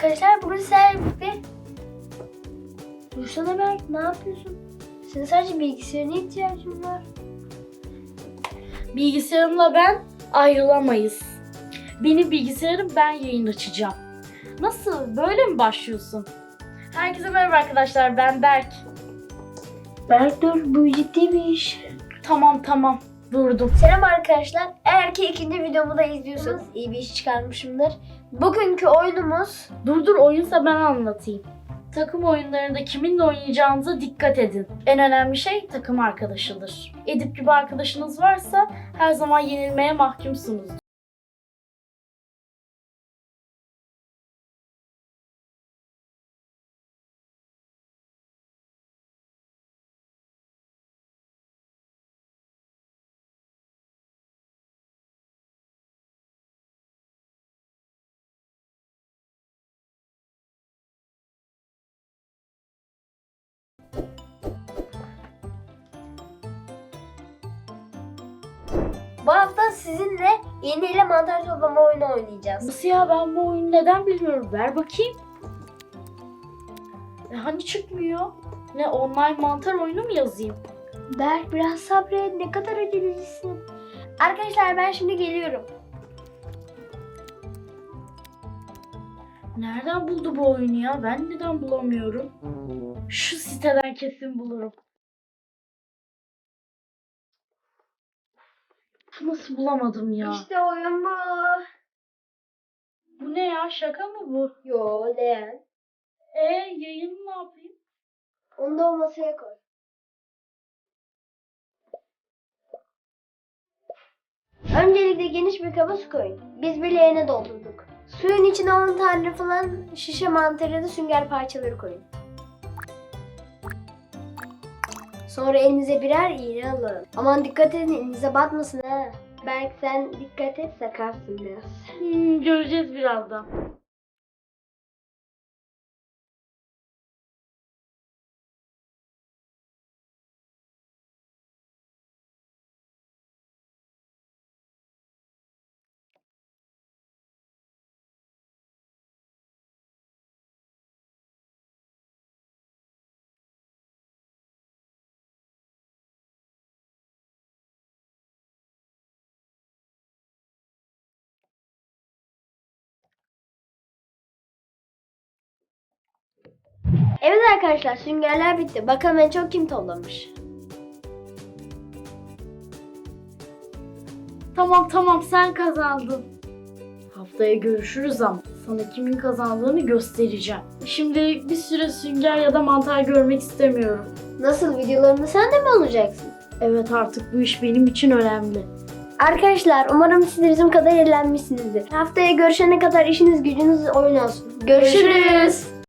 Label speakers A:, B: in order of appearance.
A: Arkadaşlar. Bugün sizlerle birlikte... Dursana Berk ne yapıyorsun? Senin sadece bilgisayarına ihtiyacın var.
B: Bilgisayarımla ben ayrılamayız. Benim bilgisayarım ben yayın açacağım. Nasıl? Böyle mi başlıyorsun? Herkese merhaba arkadaşlar ben Berk.
A: Berk dur bu ciddi bir iş.
B: Tamam tamam durdum.
A: Selam arkadaşlar. Eğer ki ikinci videomu da izliyorsanız iyi bir iş çıkarmışımdır. Bugünkü oyunumuz
B: Dur dur oyunsa ben anlatayım. Takım oyunlarında kiminle oynayacağınıza dikkat edin. En önemli şey takım arkadaşıdır. Edip gibi arkadaşınız varsa her zaman yenilmeye mahkumsunuz.
A: Bu hafta sizinle yeni ile mantar toplama oyunu oynayacağız.
B: Nasıl ya ben bu oyunu neden bilmiyorum? Ver bakayım. E, hani çıkmıyor? Ne online mantar oyunu mu yazayım?
A: Berk biraz sabret ne kadar acelecisin. Arkadaşlar ben şimdi geliyorum.
B: Nereden buldu bu oyunu ya? Ben neden bulamıyorum? Şu siteden kesin bulurum. Nasıl bulamadım ya?
A: İşte oyun bu.
B: Bu ne ya? Şaka mı bu?
A: Yo leğen.
B: E yayını ne yapayım?
A: Onu da o masaya koy. Öncelikle geniş bir kaba su koyun. Biz bir leğene doldurduk. Suyun içine 10 tane falan şişe mantarı da sünger parçaları koyun. Sonra elinize birer iğne alın. Aman dikkat edin elinize batmasın ha. Belki sen dikkat et sakarsın biraz.
B: Hmm, göreceğiz birazdan.
A: Evet arkadaşlar süngerler bitti. Bakalım en çok kim toplamış.
B: Tamam tamam sen kazandın. Haftaya görüşürüz ama sana kimin kazandığını göstereceğim. Şimdi bir süre sünger ya da mantar görmek istemiyorum.
A: Nasıl videolarında sen de mi olacaksın?
B: Evet artık bu iş benim için önemli.
A: Arkadaşlar umarım siz de bizim kadar eğlenmişsinizdir. Haftaya görüşene kadar işiniz gücünüz oyun olsun. Görüşürüz.